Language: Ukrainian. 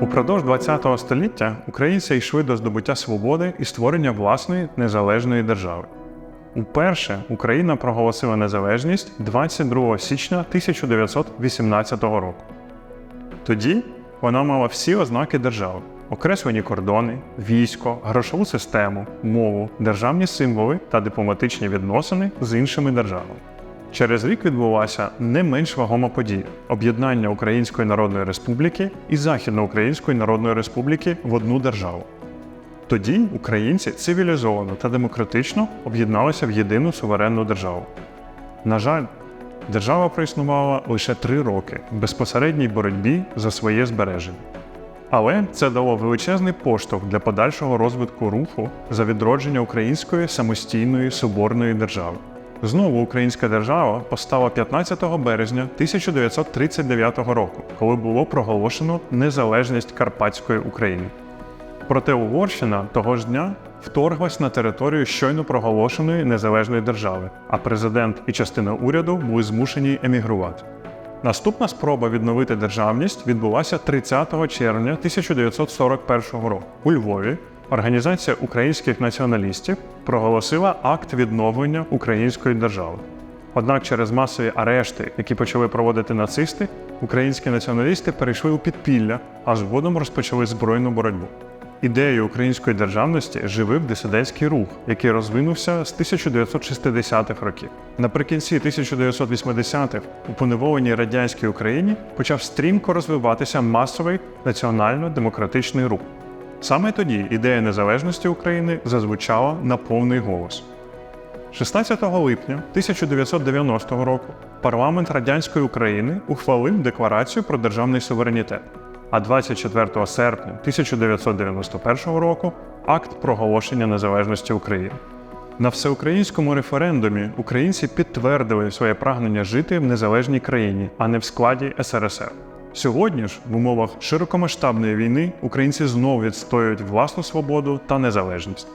Упродовж ХХ століття українці йшли до здобуття свободи і створення власної незалежної держави. Уперше Україна проголосила незалежність 22 січня 1918 року. Тоді вона мала всі ознаки держави: окреслені кордони, військо, грошову систему, мову, державні символи та дипломатичні відносини з іншими державами. Через рік відбулася не менш вагома подія об'єднання Української Народної Республіки і Західноукраїнської Народної Республіки в одну державу. Тоді українці цивілізовано та демократично об'єдналися в єдину суверенну державу. На жаль, держава проіснувала лише три роки в безпосередній боротьбі за своє збереження. Але це дало величезний поштовх для подальшого розвитку руху за відродження української самостійної соборної держави. Знову українська держава постала 15 березня 1939 року, коли було проголошено незалежність Карпатської України. Проте Угорщина того ж дня вторглась на територію щойно проголошеної незалежної держави, а президент і частина уряду були змушені емігрувати. Наступна спроба відновити державність відбулася 30 червня 1941 року. У Львові Організація українських націоналістів проголосила акт відновлення української держави. Однак через масові арешти, які почали проводити нацисти, українські націоналісти перейшли у підпілля, а згодом розпочали збройну боротьбу. Ідеєю української державності живив дисидентський рух, який розвинувся з 1960-х років. Наприкінці 1980-х у поневоленій радянській Україні почав стрімко розвиватися масовий національно-демократичний рух. Саме тоді ідея незалежності України зазвучала на повний голос. 16 липня 1990 року парламент радянської України ухвалив декларацію про державний суверенітет, а 24 серпня 1991 року акт проголошення незалежності України. На всеукраїнському референдумі українці підтвердили своє прагнення жити в незалежній країні, а не в складі СРСР. Сьогодні ж, в умовах широкомасштабної війни, українці знову відстоюють власну свободу та незалежність.